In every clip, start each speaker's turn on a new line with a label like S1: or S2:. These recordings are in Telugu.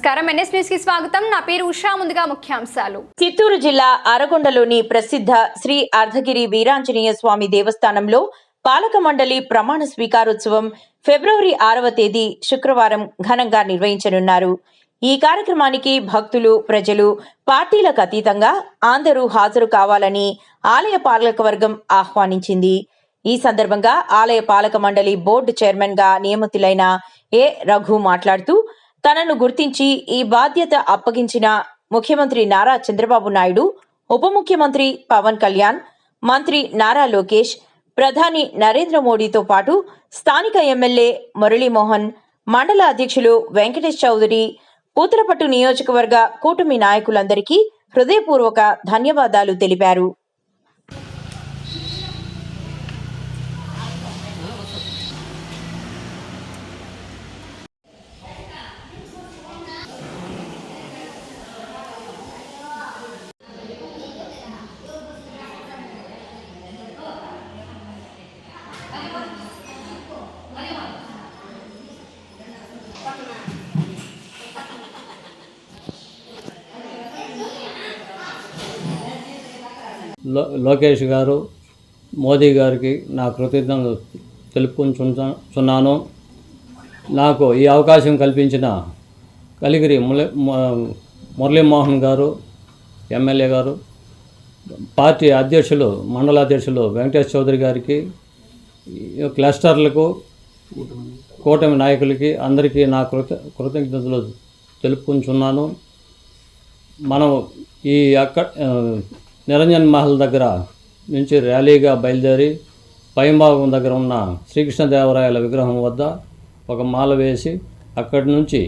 S1: నమస్కారం. ఎన్ఎస్ న్యూస్కి స్వాగతం. నా పేరు ఉషా. ముందుగా ముఖ్యాంశాలు.
S2: చిత్తూరు జిల్లా అరగొండలోని ప్రసిద్ధ శ్రీ అర్ధగిరి వీరాంజనేయ స్వామి దేవస్థానంలో పాలక మండలి ప్రమాణ స్వీకారోత్సవం ఫిబ్రవరి ఆరవ తేదీ శుక్రవారం ఘనంగా నిర్వహించనున్నారు. ఈ కార్యక్రమానికి భక్తులు ప్రజలు పార్టీలకు అతీతంగా అందరూ హాజరు కావాలని ఆలయ పాలకవర్గం ఆహ్వానించింది. ఈ సందర్భంగా ఆలయ పాలక మండలి బోర్డు చైర్మన్గా నియమితులైన ఏ రఘు మాట్లాడుతూ తనను గుర్తించి ఈ బాధ్యత అప్పగించిన ముఖ్యమంత్రి నారా చంద్రబాబు నాయుడు ఉప ముఖ్యమంత్రి పవన్ కళ్యాణ్ మంత్రి నారా లోకేష్ ప్రధాని నరేంద్ర మోడీతో పాటు స్థానిక ఎమ్మెల్యే మురళీమోహన్ మండల అధ్యక్షులు వెంకటేష్ చౌదరి పూతలపట్టు నియోజకవర్గ కూటమి నాయకులందరికీ హృదయపూర్వక ధన్యవాదాలు తెలిపారు.
S3: లోకేష్ గారు మోదీ గారికి నా కృతజ్ఞతలు తెలుపుకుంటున్నాను. నాకు ఈ అవకాశం కల్పించిన కలిగిరి మురళీమోహన్ గారు ఎమ్మెల్యే గారు పార్టీ అధ్యక్షులు మండల అధ్యక్షులు వెంకటేష్ చౌదరి గారికి క్లస్టర్లకు కూటమి నాయకులకి అందరికీ నా కృత కృతజ్ఞతలు తెలుపుకుంటున్నాను. మనం ఈ అక్క నిరంజన్ మహల్ దగ్గర నుంచి ర్యాలీగా బయలుదేరి పైంభాగం దగ్గర ఉన్న శ్రీకృష్ణదేవరాయల విగ్రహం వద్ద ఒక మాల వేసి అక్కడి నుంచి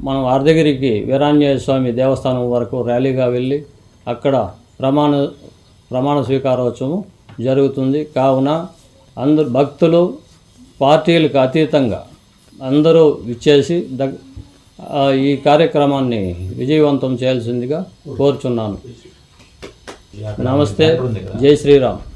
S3: మనం అర్ధగిరికి వీరాంజనేయ స్వామి దేవస్థానం వరకు ర్యాలీగా వెళ్ళి అక్కడ ప్రమాణ ప్రమాణ స్వీకారోత్సవం జరుగుతుంది. కావున అందరు భక్తులు పార్టీలకు అతీతంగా అందరూ విచ్చేసి దగ్ ఈ కార్యక్రమాన్ని విజయవంతం చేయాల్సిందిగా కోరుచున్నాను. నమస్తే. జై శ్రీరామ్.